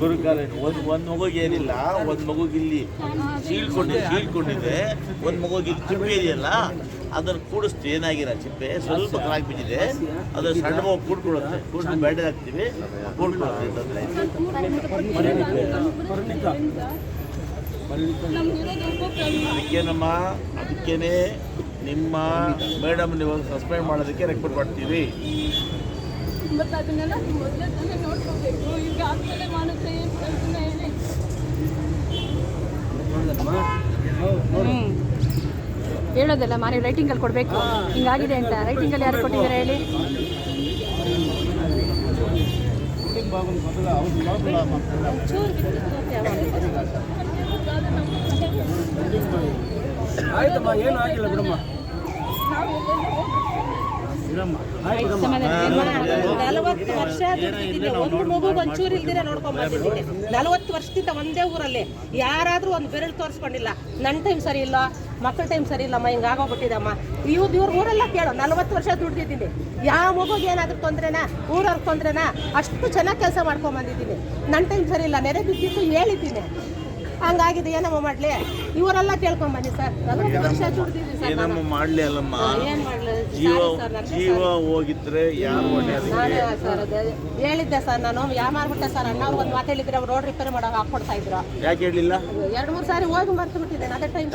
ಗುರುಕಾಲ ಒಂದು ಒಂದು ಮಗುಗೆ ಏನಿಲ್ಲ, ಒಂದು ಮಗುಗೆ ಇಲ್ಲಿ ಸೀಳ್ಕೊಂಡಿದೆ ಸೀಳ್ಕೊಂಡಿದೆ ಒಂದು ಮಗುಗೆ ಇಲ್ಲಿ ಚಿಪ್ಪೆ ಇದೆಯಲ್ಲ, ಅದನ್ನು ಕೂಡಿಸ್ತೀವಿ ಏನಾಗಿರ ಚಿಪ್ಪೆ, ಸ್ವಲ್ಪ ಕಲಾಗಿ ಬಿದ್ದಿದೆ ಅದನ್ನು ಸಣ್ಣ ಮಗು ಕೂಡ್ಕೊಳ್ಳುತ್ತೆ ಕೂಡಿಸಿ ಬ್ಯಾಂಡೇಜ್ ಹಾಕ್ತೀವಿ, ಕೂಡ್ಕೊಳ್ಳುತ್ತೆ, ತೊಂದರೆ ಅದಕ್ಕೇನಮ್ಮ, ಅದಕ್ಕೇನೆ ನಿಮ್ಮ ಮೇಡಮ್ ನೀವು ಸಸ್ಪೆಂಡ್ ಮಾಡೋದಕ್ಕೆ ರೆಕಾರ್ಡ್ ಮಾಡ್ತೀವಿ. ಮತ್ತೆ ಅದನ್ನೆಲ್ಲ ಮೊದಲೇ ತಾನೇ ನೋಡ್ಕೋಬೇಕು. ಈಗ ಆದ್ಮೇಲೆ ಮಾಡುತ್ತೆ ಏನು ಪ್ರಯೋಜನ ಹೇಳಿ ಹೇಳೋದಲ್ಲ ಮಾರಿ ರೈಟಿಂಗಲ್ಲಿ ಕೊಡಬೇಕು. ಹಿಂಗಾಗಿದೆ ಅಂತ. ರೈಟಿಂಗಲ್ಲಿ ಯಾರು ಕೊಟ್ಟಿದ್ದಾರೆ ಹೇಳಿ? ಆಯ್ತಮ್ಮ ಏನು ಆಗಿಲ್ಲ ಬಿಡಮ್ಮ. ನಲವತ್ತು ವರ್ಷ ದುಡಿದಿದ್ದೀನಿ ಒಂದು ಮಗು ಒಂಚೂರು ಇಲ್ದಿರ ನೋಡ್ಕೊಂಡ್ ಬಂದಿದ್ದೀನಿ ನಲವತ್ತು ವರ್ಷದಿಂದ ಒಂದೇ ಊರಲ್ಲಿ ಯಾರಾದ್ರೂ ಒಂದು ಬೆರಳು ತೋರಿಸ್ಕೊಂಡಿಲ್ಲ. ನನ್ನ ಟೈಮ್ ಸರಿ ಇಲ್ಲ ಮಕ್ಕಳ ಟೈಮ್ ಸರಿ ಇಲ್ಲಮ್ಮ ಹಿಂಗೆ ಆಗೋಗ್ಬಿಟ್ಟಿದಮ್ಮ ಇವ್ರು ಇವ್ರ ಊರೆಲ್ಲ ಕೇಳೋ ನಲವತ್ತು ವರ್ಷ ದುಡ್ದಿದ್ದೀನಿ. ಯಾವ ಮಗುಗೆ ಏನಾದ್ರೂ ತೊಂದ್ರೆನಾ ಊರವ್ರ ತೊಂದ್ರೆನಾ ಅಷ್ಟು ಚೆನ್ನಾಗಿ ಕೆಲಸ ಮಾಡ್ಕೊಂಡ್ ಬಂದಿದ್ದೀನಿ ನನ್ನ ಟೈಮ್ ಸರಿ ಇಲ್ಲ ನೆರೆ ಬಿದ್ದಿದ್ದು ಹೇಳಿದ್ದೀನಿ. ಹಂಗಾಗಿದೆ ಏನಮ್ಮ ಮಾಡ್ಲಿ? ಇವರೆಲ್ಲ ಕೇಳ್ಕೊಂಡ್ ಬನ್ನಿ ಸರ್. ನಲವತ್ತು ವರ್ಷ ದುಡ್ದಿದ್ದೀನಿ ಸರ್ ಏನ್ ಮಾಡ್ಲಿ? ಜೀವ ಜೀವ ಹೋಗಿದ್ರೆ ಯಾರು ಹೇಳಿದ್ದೆ ಸರ್ ನಾನು ಯಾ ಮಾರ್ಬಿಟ್ಟೆ ಸರ್ ಅಣ್ಣ ಒಂದು ಮಾತು ಹೇಳಿದ್ರೆ ಅವ್ರು ರೋಡ್ ರಿಪೇರಿ ಮಾಡೋ ಹಾಕೊಡ್ತಾ ಇದ್ರು. ಯಾಕೆ ಹೇಳಲಿಲ್ಲ? ಎರಡು ಮೂರು ಸಾರಿ ಹೋಗಿ ಮರ್ತು ಬಿಟ್ಟಿದ್ದೇನೆ ಅದೇ ಟೈಮ್